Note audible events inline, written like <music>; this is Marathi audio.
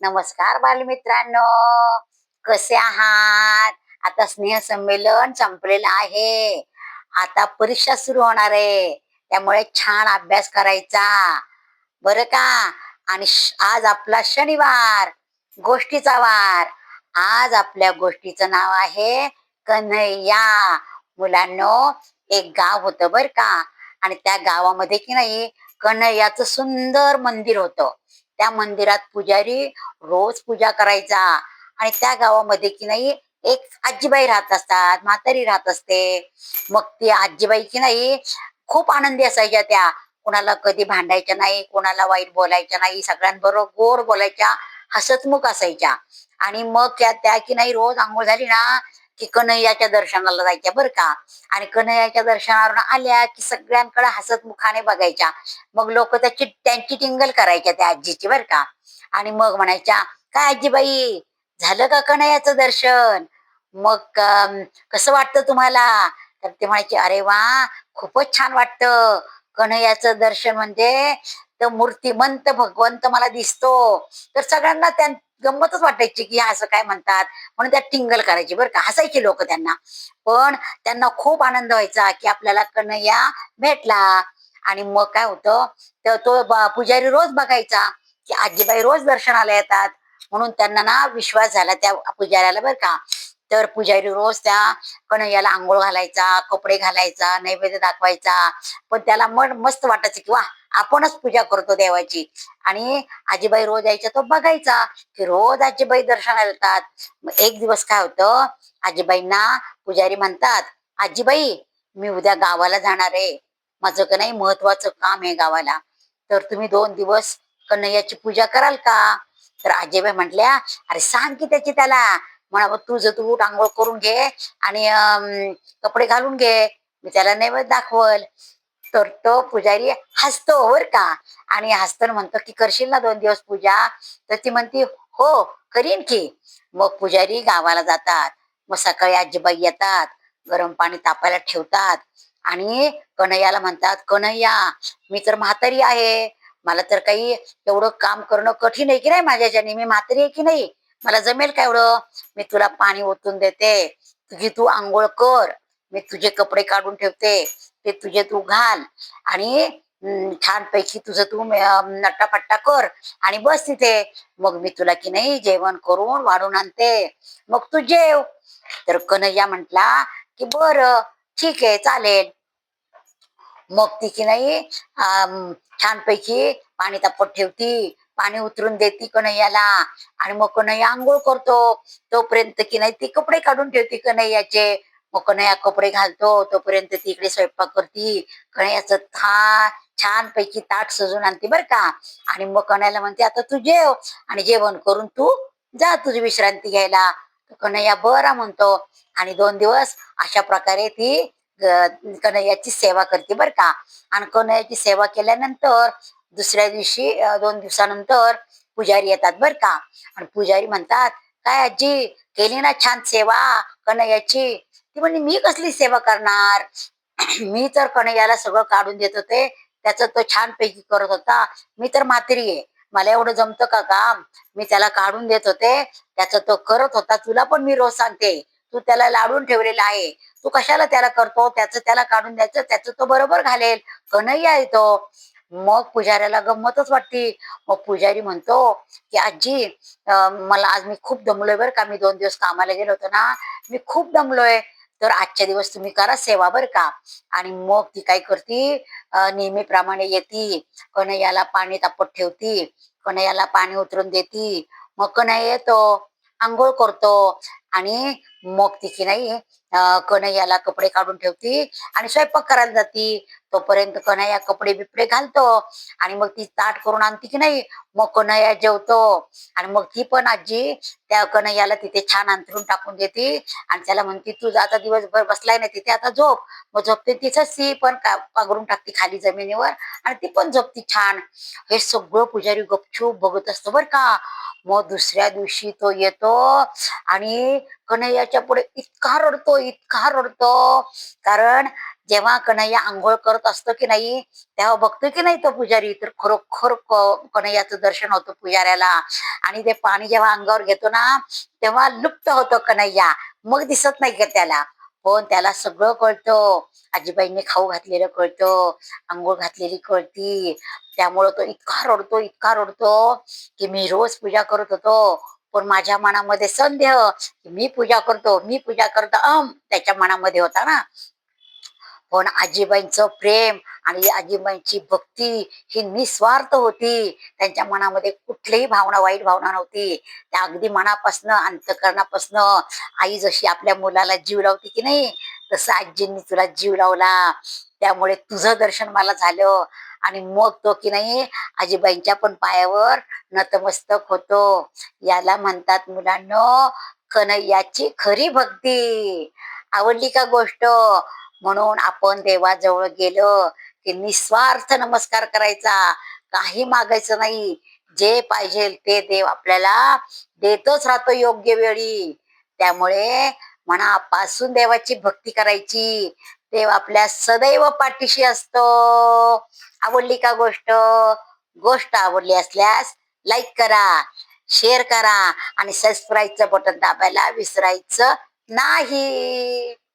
नमस्कार बालमित्रांनो. कसे आहात? आता स्नेह संमेलन संपलेलं आहे. आता परीक्षा सुरू होणार आहे. त्यामुळे छान अभ्यास करायचा. बरं का? आणि आज आपला शनिवार गोष्टीचा वार. आज आपल्या गोष्टीचं नाव आहे कन्हैया. मुलांनो एक गाव होतं बर का? आणि त्या गावामध्ये की नाही कन्हैयाचं सुंदर मंदिर होतं. त्या मंदिरात पुजारी रोज पूजा करायचा. आणि त्या गावामध्ये की नाही एक आजीबाई राहत असतात म्हातारी राहत असते. मग ती आजीबाई की नाही खूप आनंदी असायच्या त्या. कोणाला कधी भांडायच्या नाही कोणाला वाईट बोलायच्या नाही सगळ्यांबरोबर गोड बोलायच्या हसतमुख असायच्या. आणि मग त्या त्या की नाही रोज आंघोळ झाली ना की कन्हैयाच्या दर्शनाला जायच्या बरं का. आणि कन्हैयाच्या दर्शनावरून आल्या की सगळ्यांकडे हसतमुखाने बघायच्या. मग लोक त्याची त्यांची टिंगल करायच्या त्या आजीची बर का. आणि मग म्हणायच्या काय आजीबाई झालं का कन्हैयाचं दर्शन? मग कसं वाटतं तुम्हाला? तर ते म्हणायचे अरे वा खूपच छान वाटतं. कन्हैयाचं दर्शन म्हणजे तर मूर्तिमंत भगवंत मला दिसतो. तर सगळ्यांना त्या गंमतच वाटायची की असं काय म्हणतात? म्हणून त्या टिंगल करायची बरं का. हसायचे लोक त्यांना. पण त्यांना खूप आनंद व्हायचा की आपल्याला कन्हैया भेटला. आणि मग काय होतं? तर तो पुजारी रोज बघायचा की आजीबाई रोज दर्शनाला येतात. म्हणून त्यांना ना विश्वास झाला त्या पुजाऱ्याला बरं का. तर पुजारी रोज त्या कन्हैयाला आंघोळ घालायचा कपडे घालायचा नैवेद्य दाखवायचा. पण त्याला मन मस्त वाटायचं की वा आपणच पूजा करतो देवाची. आणि आजीबाई रोज यायच्या तो बघायचा की रोज आजीबाई दर्शनाला येतात एक दिवस काय होतं? आजीबाईंना पुजारी म्हणतात आजीबाई मी उद्या गावाला जाणार आहे. माझं का नाही महत्वाचं काम आहे गावाला. तर तुम्ही दोन दिवस कन्हैयाची पूजा कराल का? तर आजीबाई म्हटल्या अरे सांग की त्याची त्याला. म्हणा तुझं तू उठ आंघोळ करून घे आणि अं, कपडे घालून घे. मी त्याला नैवेद्य दाखवल. तर तो पुजारी हसतो बर का? आणि हसताना म्हणतो की करशील ना दोन दिवस पूजा? तर ती म्हणती हो करीन की. मग पुजारी गावाला जातात. मग सकाळी आजीबाई येतात गरम पाणी तापायला ठेवतात आणि कन्हैयाला म्हणतात कन्हैया मी तर म्हातारी आहे. मला तर काही एवढं काम करणं कठीण आहे की नाही माझ्याच्याने? मी म्हातारी आहे की नाही? मला जमेल का एवढं? मी तुला पाणी ओतून देते. तुझी तू आंघोळ कर. मी तुझे कपडे काढून ठेवते. ते तुझे तू घाल. आणि छान छानपैकी तुझं तू नट्टापट्टा कर. आणि बस तिथे मग मी तुला की नाही जेवण करून वाढून आणते. मग तू जेव. तर कन्हैया म्हटला की बर ठीक आहे चालेल. मग ती की नाही अं, छानपैकी पाणी तापत ठेवती. पाणी उतरून देती कन्हैयाला आणि मग कन्हैया आंघोळ करतो. तोपर्यंत की नाही ती कपडे काढून ठेवती कन्हैयाचे मग कन्हैया कपडे घालतो. तोपर्यंत ती इकडे स्वयंपाक करती. कन्हैयाचं था छान पैकी ताट सजून आणते बर का? आणि मग कन्हैयाला म्हणते आता तू जेव. आणि जेवण करून तू जा तुझी विश्रांती घ्यायला. कन्हैया बरा म्हणतो. आणि दोन दिवस अशा प्रकारे ती कन्हैयाची सेवा करते बर का? आणि कन्हैयाची सेवा केल्यानंतर दुसऱ्या दिवशी दोन दिवसानंतर पुजारी येतात बर का. आणि पुजारी म्हणतात काय आजी केली ना छान सेवा कन्हैयाची? ती म्हणजे मी कसली सेवा करणार? <clears throat> मी तर कन्हैयाला सगळं काढून देत होते. त्याचं तो छान पैकी करत होता. मी तर मात्री आहे. मला एवढं जमतं का काम? मी त्याला काढून देत होते. त्याचं तो करत होता. तुला पण मी रोज सांगते. तू त्याला लाडून ठेवलेला आहे. तू कशाला त्याला करतो? त्याचं त्याला काढून द्यायचं. त्याचं तो बरोबर घालेल. कन्हैया येतो मग पुजाऱ्याला गंमतच वाटती. मग पुजारी म्हणतो की आजी मला आज मी खूप दमलोय बरं का. मी दोन दिवस कामाला गेलो होतो ना. मी खूप दमलोय. तर आजच्या दिवस तुम्ही करा सेवा बरं का. आणि मग ती काय करती? नेहमीप्रमाणे येती. कन्हैयाला पाणी तापत ठेवती. कन्हैयाला पाणी उतरून देती. मग कन्हैया येतो. आंघोळ करतो. आणि मग ती नाही कन्हैयाला कपडे काढून ठेवती आणि स्वयंपाक करायला जाती. तोपर्यंत कन्हैया कपडे बिपडे घालतो आणि मग ती ताट करून आणती की नाही? मग कन्हैया जेवतो आणि मग ती पण आजी त्या कन्हैयाला तिथे छान अंथरून टाकून देते आणि त्याला म्हणते तू आता दिवसभर बसलाय ना तिथे आता झोप. मग झोपते तिथंच सी पण पागरून टाकते खाली जमिनीवर आणि ती पण झोपती छान. हे सगळं पुजारी गपचूप बघत असतो बर का. मग दुसऱ्या दिवशी तो येतो आणि कन्हैयाच्या कन्हैयाच्या पुढे इतका रडतो इतका रडतो. कारण जेव्हा कन्हैया आंघोळ करत असतो की नाही तेव्हा बघतो की नाही तो पुजारी? तर खरोखर कन्हैयाचं दर्शन होतं पुजाऱ्याला. आणि ते पाणी जेव्हा अंगावर घेतो ना तेव्हा लुप्त होतो कन्हैया. मग दिसत नाही का त्याला? पण त्याला सगळं कळतं. आजीबाईंनी खाऊ घातलेलं कळतं आंघोळ घातलेली कळती. त्यामुळं तो इतका रडतो इतका रडतो की मी रोज पूजा करत होतो. पण माझ्या मनामध्ये संदेह मी पूजा करतो मी पूजा करतो अम त्याच्या मनामध्ये होता ना. पण आजीबाईंचं प्रेम आणि आजीबाईंची भक्ती ही निस्वार्थ होती. त्यांच्या मनामध्ये कुठलीही भावना वाईट भावना नव्हती. त्या अगदी मनापासनं अंतकरणापासनं आई जशी आपल्या मुलाला जीव लावते की नाही तसं आजींनी तुला जीव लावला. त्यामुळे तुझं दर्शन मला झालं. आणि मग तो की नाही आजीबाईंच्या पण पायावर नतमस्तक होतो. याला म्हणतात मुलांनो कन्हैयाची खरी भक्ती. आवडली का गोष्ट? म्हणून आपण देवाजवळ गेलो की निस्वार्थ नमस्कार करायचा. काही मागायचं नाही. जे पाहिजे ते देव आपल्याला देतच राहतो योग्य वेळी. त्यामुळे मनापासून देवाची भक्ती करायची. देव आपल्या सदैव पाठीशी असतो. आवडली का गोष्ट? गोष्ट आवडली असल्यास लाईक करा शेअर करा आणि सबस्क्राईबचं बटन दाबायला विसरायचं नाही.